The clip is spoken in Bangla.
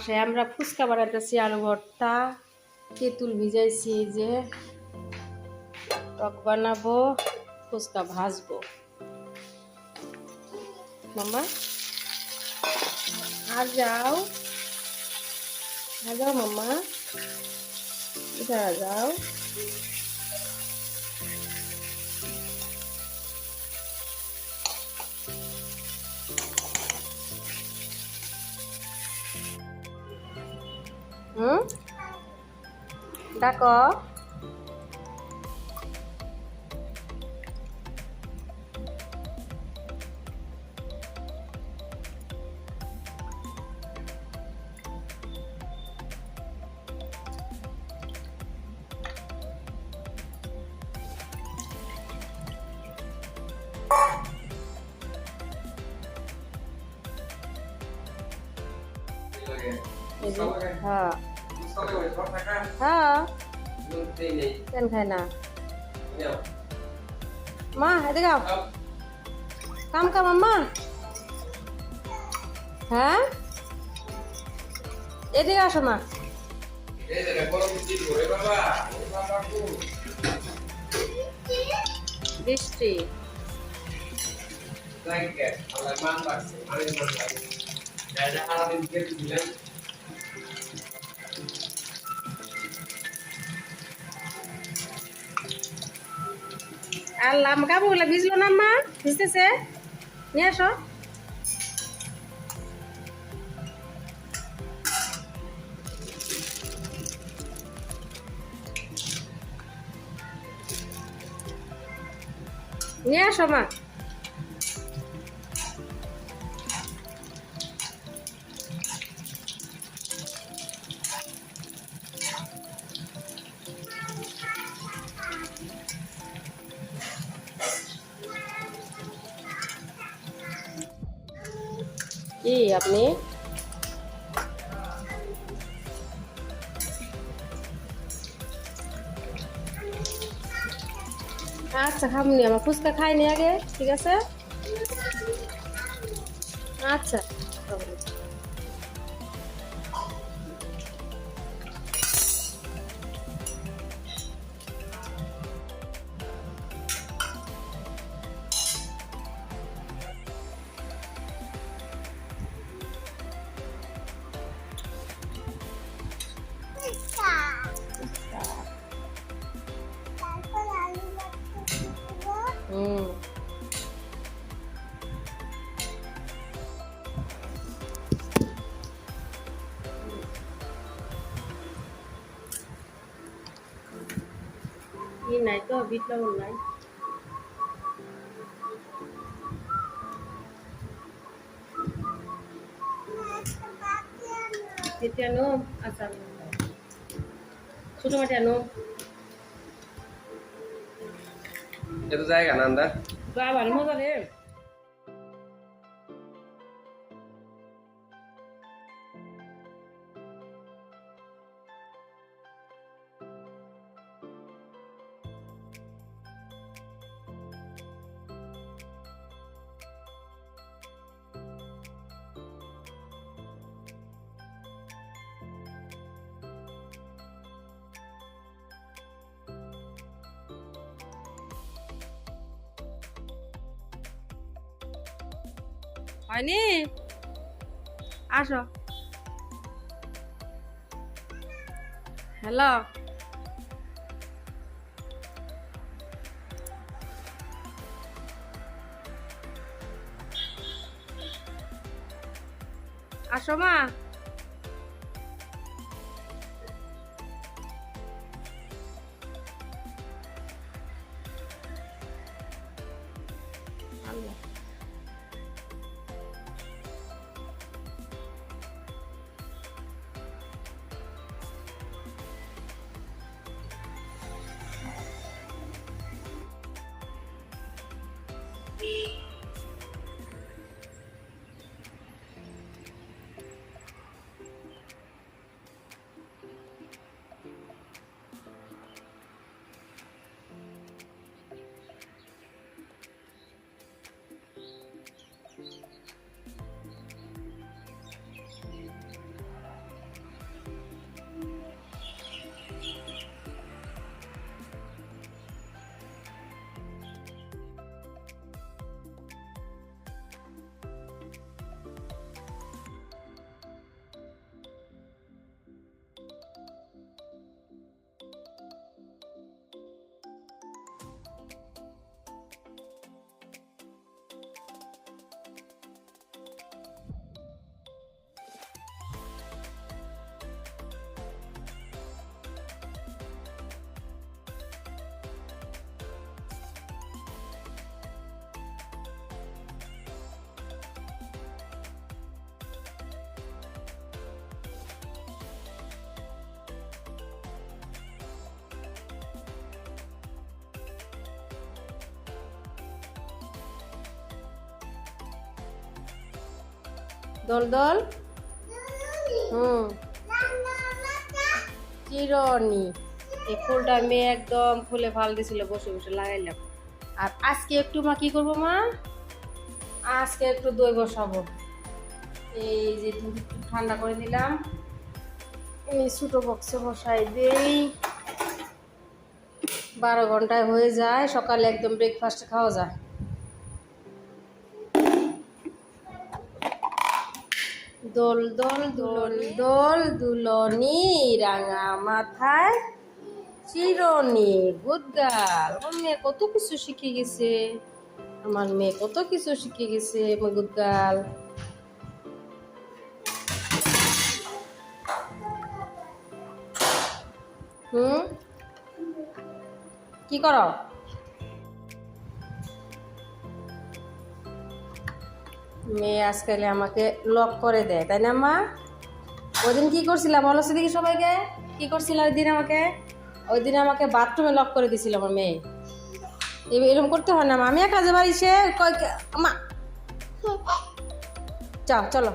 বাসায় আমরা ফুচকা বানাইতেছি আলু ভর্তা। তেঁতুল ভিজাইছি যে। টক বানাবো, ফুচকা ভাজবো। মামা? আর যাও আর যাও মামা যাও ta có. Hãy subscribe cho không bỏ lỡ những হ্যাঁ। কেন খায় না মা এদিকে আও। কাম কাম আম্মা। হ্যাঁ? এদিকে আসো মা। বৃষ্টি। আর লাম কাপড়গুলো ভিজলো না মা? ভিজতেছে? নিয়ে আসো। নিয়ে আসো মা। কি আপনি? আচ্ছা খামনি আমার ফুচকা খাইনি আগে ঠিক আছে? আচ্ছা। কি নাই তো বিট লবণ নাই। এটা নো আচ্ছা। ছোট মাটি আনো এত জায়গা মজা রে। হয়নি? আসো। হ্যালো। আসো মা। দল দল। হুম। চিরনি। এই ফুলটা মেয়ে একদম ফুলে ফাল দিছিল, বসে বসে লাগাইলাম। আর আজকে একটু মা কি করব মা? আজকে একটু দই বসাবো। এই যে ঠান্ডা করে দিলাম এই ছোটো বক্সে বসাই দেই। বারো ঘন্টায় হয়ে যায়, সকালে একদম ব্রেকফাস্ট খাওয়া যায়। দোল দোল, দুলনি। দোল, দুলনি, রাঙা মাথায় চিরনি। গুদগাল আমার মেয়ে কত কিছু শিখে গেছে। আমার মেয়ে কত কিছু শিখে গেছে গুদগাল হুম? কি করো? মেয়ে আজকালে আমাকে লক করে দেয়, তাই না মা? ওই দিন কী করছিলাম বলো সেদিকে সবাইকে? কী করছিল ওই দিন আমাকে? ওই দিন আমাকে বাথরুমে লক করে দিছিল আমার মেয়ে। এরকম করতে হয় না মা। আমি কাজে বাড়ি সে মা। চাও চলো।